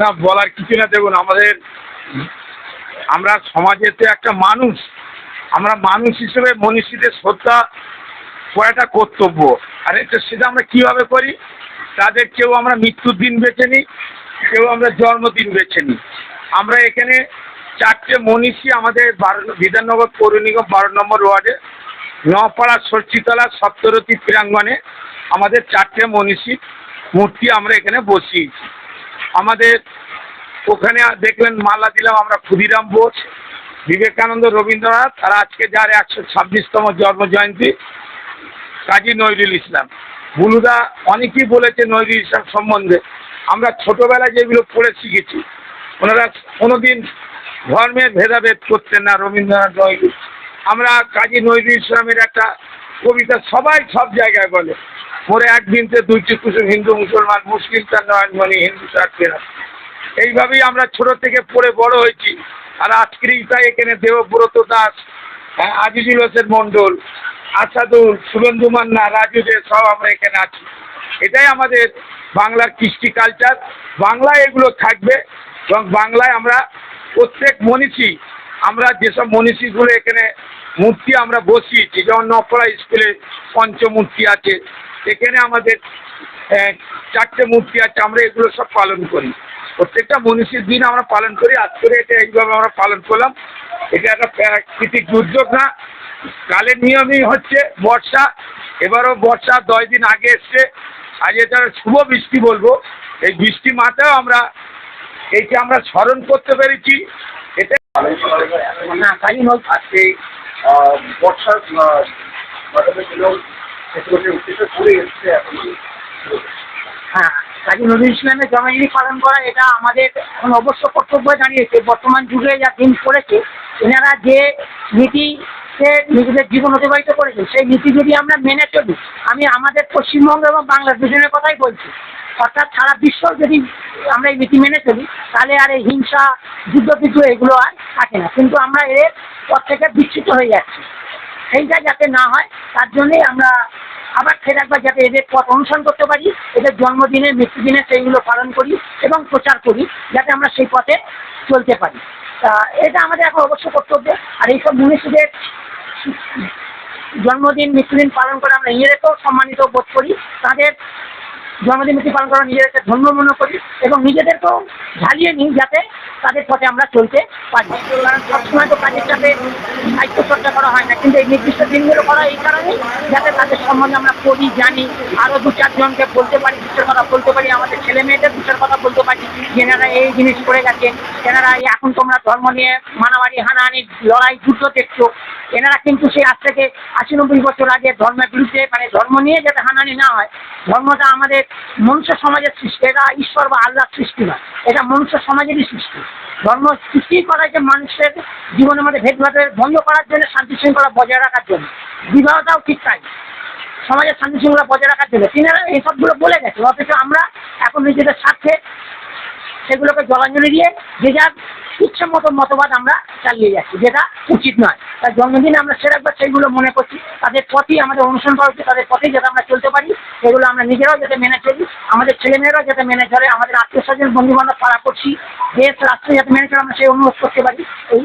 না বলার কিছু না, দেখুন, আমাদের আমরা সমাজের সমাজেতে একটা মানুষ। আমরা মানুষ হিসেবে মনীষীদের শ্রদ্ধা করাটা কর্তব্য। আর এটা সেটা আমরা কীভাবে করি? তাদের কেউ আমরা মৃত্যুর দিন বেছে নিই, কেউ আমরা জন্মদিন বেছে নিই। আমরা এখানে চারটে মনীষী আমাদের বারো, বিধাননগর পৌর নিগম বারো নম্বর ওয়ার্ডে, নপাড়া ষষ্ঠীতলা সপ্তরতী ক্রীড়াঙ্গনে আমাদের চারটে মনীষী মূর্তি আমরা এখানে বসিয়েছি। আমাদের ওখানে দেখলেন মালা দিলাম আমরা ক্ষুদিরাম বোস, বিবেকানন্দ রবীন্দ্রনাথ, আর আজকে যার একশো ছাব্বিশতম জন্ম জয়ন্তী কাজী নজরুল ইসলাম। বুলুদা অনেকেই বলেছে নজরুল ইসলাম সম্বন্ধে। আমরা ছোটবেলায় যেগুলো পড়ে শিখেছি, ওনারা কোনোদিন ধর্মের ভেদাভেদ করতেন না রবীন্দ্রনাথ নজরুল। আমরা কাজী নজরুল ইসলামের একটা কবিতা সবাই সব জায়গায় বলে। মোরে একদিনতে দুইটি কুসুম হিন্দু মুসলমান মুসলিম তার নয়নমণি হিন্দু তার এইভাবেই আমরা ছোট থেকে পড়ে বড় হয়েছি। আর আজকেরই তাই এখানে দেবব্রত দাস হ্যাঁ, আজিজুল হোসেন মণ্ডল আসাদুল শুভেন্দু মান্না রাজু দে সব আমরা এখানে আছি। এটাই আমাদের বাংলার কৃষ্টি কালচার বাংলায় এগুলো থাকবে এবং বাংলায় আমরা প্রত্যেক মনীষী আমরা যেসব মনীষীগুলো এখানে মূর্তি আমরা বসিয়েছি, যেমন নপড়া স্কুলে পঞ্চমূর্তি আছে, এখানে আমাদের চারটে মূর্তি আছে, আমরা এগুলো সব পালন করি। প্রত্যেকটা মনীষীর দিন আমরা পালন করি, আজ করে এটা এইভাবে আমরা পালন করলাম। এটা একটা প্রাকৃতিক দুর্যোগ না কালের নিয়মই হচ্ছে বর্ষা, এবারও বর্ষা দশ দিন আগে এসছে, আজ এটা শুভ বৃষ্টি বলব, এই বৃষ্টি মাথায় আমরা, এইটা আমরা স্মরণ করতে পেরেছি। না নয় আজকে বর্ষার এখন। হ্যাঁ কাজী নজরুল ইসলামের জন্মদিন পালন করা এটা আমাদের এখন অবশ্য কর্তব্য দাঁড়িয়েছে বর্তমান যুগে যা দিন পড়েছে এনারা যে নীতিতে নিজেদের জীবন অতিবাহিত করেছে সেই নীতি যদি আমরা মেনে চলি আমি আমাদের পশ্চিমবঙ্গ এবং বাংলার দুজনের কথাই বলছি। অর্থাৎ সারা বিশ্ব যদি আমরা এই নীতি মেনে চলি, তাহলে আর এই হিংসা যুদ্ধ বিদ্রোহ এগুলো আর থাকে না। কিন্তু আমরা এর পর থেকে বিচ্ছিত হয়ে যাচ্ছি। সেইটা যাতে না হয়, তার জন্যই আমরা আবার ফের একবার যাতে এদের পথ অনুসরণ করতে পারি, এদের জন্মদিনে মৃত্যুদিনে সেইগুলো পালন করি এবং প্রচার করি, যাতে আমরা সেই পথে চলতে পারি। তা, এটা আমাদের এখন অবশ্য কর্তব্য। আর এইসব মনীষীদের জন্মদিন, মৃত্যুদিন পালন করে আমরা নিজেদেরকেও সম্মানিত বোধ করি। তাদের জন্মদিন মৃত্যু পালন করা নিজেদেরকে ধন্য মনে করি এবং নিজেদেরকেও ঝালিয়ে নিই যাতে তাদের পথে আমরা চলতে পারি। সবসময় তো কাজের চাপে সাহিত্য চর্চা করা হয় না। কিন্তু এই নির্দিষ্ট দিনগুলো করা এই কারণেই যাতে তাদের সম্বন্ধে আমরা পড়ি, জানি। আরও দু চারজনকে বলতে পারি দুটোর কথা বলতে পারি, আমাদের ছেলে মেয়েদের দুটোর কথা বলতে পারি, যেনারা এই জিনিস করে গেছেন এনারা এখন তোমরা ধর্ম নিয়ে মানামারি হানাহানি, লড়াই, যুদ্ধ দেখছ। এনারা কিন্তু সেই আজ থেকে আশি নব্বই বছর আগে ধর্মের বিরুদ্ধে মানে ধর্ম নিয়ে যাতে হানাহানি না হয়, ধর্মটা আমাদের মনুষ্য সমাজের সৃষ্টি, এটা ঈশ্বর বা আল্লাহর সৃষ্টি নয়, এটা মনুষ্য সমাজেরই সৃষ্টি। ধর্ম সৃষ্টি করা যে মানুষের জীবনের মধ্যে ভেদভাবের বন্ধ করার জন্য শান্তি শৃঙ্খলা বজায় রাখার জন্য। বিবাহটাও ঠিক তাই। সমাজের শান্তি শৃঙ্খলা বজায় রাখার জন্য। তিনারা এইসবগুলো বলে গেছে। অথচ আমরা এখন নিজেদের স্বার্থে সেগুলোকে জলাঞ্জলি দিয়ে যে যার ইচ্ছে মতো মতবাদ আমরা চালিয়ে যাচ্ছি, যেটা উচিত নয়। তার জন্মদিনে আমরা সেরকম সেইগুলো মনে করছি, তাদের পথেই আমাদের অনুসরণ করা উচিত, তাদের পথেই যাতে আমরা চলতে পারি, সেগুলো আমরা নিজেরাও যাতে মেনে চলি, আমাদের ছেলেমেয়েরাও যাতে মেনে চলে, আমাদের আত্মীয় স্বজন বন্ধু বান্ধব পাড়া করছি দেশ, রাষ্ট্র যাতে মেনে চলে, আমরা সেই অনুরোধ করতে পারি। এই